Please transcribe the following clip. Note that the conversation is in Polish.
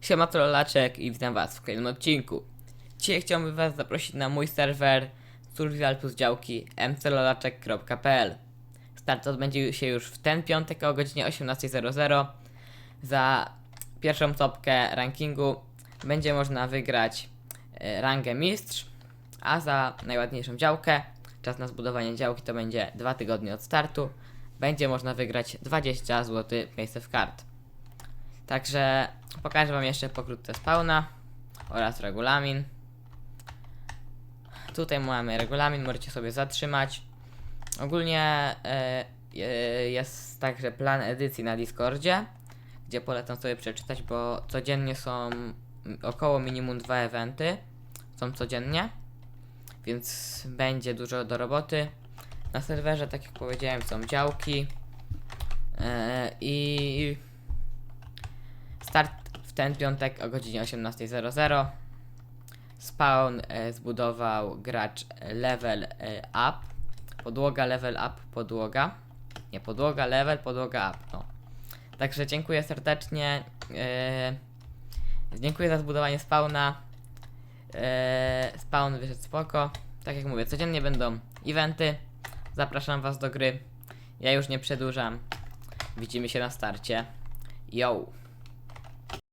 Siema Trollaczek i witam was w kolejnym odcinku. Dzisiaj chciałbym was zaprosić na mój serwer Survival plus działki mclolaczek.pl Start odbędzie się już w ten piątek o godzinie 18.00 Za pierwszą topkę rankingu będzie można wygrać e, rangę mistrz A za najładniejszą działkę, czas na zbudowanie działki to będzie 2 tygodnie od startu Będzie można wygrać 20 zł w kart. Także pokażę Wam jeszcze pokrótce spawna oraz regulamin. Tutaj mamy regulamin, możecie sobie zatrzymać. Ogólnie e, e, jest także plan edycji na Discordzie, gdzie polecam sobie przeczytać, bo codziennie są około minimum dwa eventy. Są codziennie, więc będzie dużo do roboty. Na serwerze, tak jak powiedziałem, są działki e, i ten piątek o godzinie 18.00. Spawn e, zbudował gracz Level e, Up. Podłoga Level Up, podłoga. Nie, podłoga Level, podłoga Up. No. Także dziękuję serdecznie. E, dziękuję za zbudowanie spawna. E, spawn wyszedł spoko. Tak jak mówię, codziennie będą eventy. Zapraszam Was do gry. Ja już nie przedłużam. Widzimy się na starcie. Yo!